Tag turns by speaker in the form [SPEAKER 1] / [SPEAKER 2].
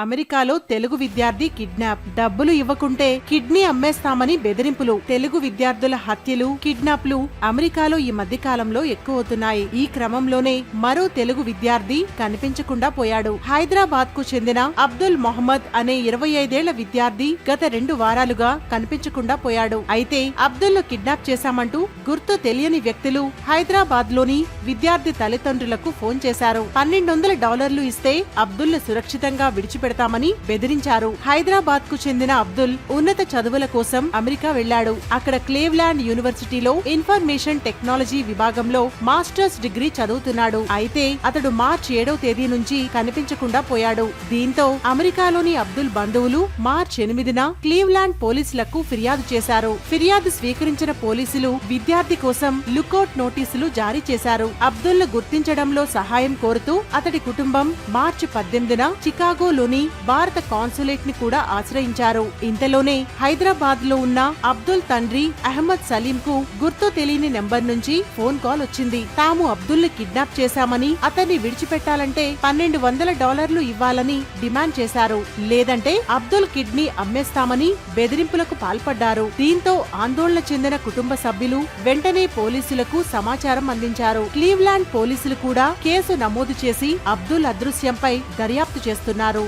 [SPEAKER 1] అమెరికాలో తెలుగు విద్యార్థి కిడ్నాప్. డబ్బులు ఇవ్వకుంటే కిడ్నీ అమ్మేస్తామని బెదిరింపులు. తెలుగు విద్యార్థుల హత్యలు కిడ్నాప్లు అమెరికాలో ఈ మధ్య కాలంలో ఎక్కువవుతున్నాయి. ఈ క్రమంలోనే మరో తెలుగు విద్యార్థి కనిపించకుండా పోయాడు. హైదరాబాద్కు చెందిన అబ్దుల్ మొహమ్మద్ అనే ఇరవై ఐదేళ్ళ విద్యార్థి గత రెండు వారాలుగా కనిపించకుండా పోయాడు. అయితే అబ్దుల్ను కిడ్నాప్ చేశామంటూ గుర్తు తెలియని వ్యక్తులు హైదరాబాద్లోని విద్యార్థి తల్లిదండ్రులకు ఫోన్ చేశారు. పన్నెండు వందల డాలర్లు ఇస్తే అబ్దుల్ సురక్షితంగా విడిచి పెడతామని బెదిరించారు. హైదరాబాద్కు చెందిన అబ్దుల్ ఉన్నత చదువుల కోసం అమెరికా వెళ్ళాడు అక్కడ క్లేవ్లాండ్ యూనివర్సిటీలో ఇన్ఫర్మేషన్ టెక్నాలజీ విభాగంలో మాస్టర్స్ డిగ్రీ చదువుతున్నాడు. అయితే అతడు మార్చి ఏడవ తేదీ నుంచి కనిపించకుండా పోయాడు. దీంతో అమెరికాలోని అబ్దుల్ బంధువులు మార్చి ఎనిమిదిన క్లీవ్లాండ్ పోలీసులకు ఫిర్యాదు చేశారు. ఫిర్యాదు స్వీకరించిన పోలీసులు విద్యార్థి కోసం లుకౌట్ నోటీసులు జారీ చేశారు. అబ్దుల్ గుర్తించడంలో సహాయం కోరుతూ అతడి కుటుంబం మార్చి పద్దెనిమిదిన చికాగోలోని భారత కాన్సులేట్ని కూడా ఆశ్రయించారు. ఇంతలోనే హైదరాబాద్లో ఉన్న అబ్దుల్ తండ్రి అహ్మద్ సలీం కు గుర్తు తెలియని నెంబర్ నుంచి ఫోన్ కాల్ వచ్చింది. తాము అబ్దుల్ని కిడ్నాప్ చేశామని అతన్ని విడిచిపెట్టాలంటే పన్నెండు వందల డాలర్లు ఇవ్వాలని డిమాండ్ చేశారు. లేదంటే అబ్దుల్ కిడ్నీ అమ్మేస్తామని బెదిరింపులకు పాల్పడ్డారు. దీంతో ఆందోళన చెందిన కుటుంబ సభ్యులు వెంటనే పోలీసులకు సమాచారం అందించారు. క్లీవ్లాండ్ పోలీసులు కూడా కేసు నమోదు చేసి అబ్దుల్ అదృశ్యంపై దర్యాప్తు చేస్తున్నారు.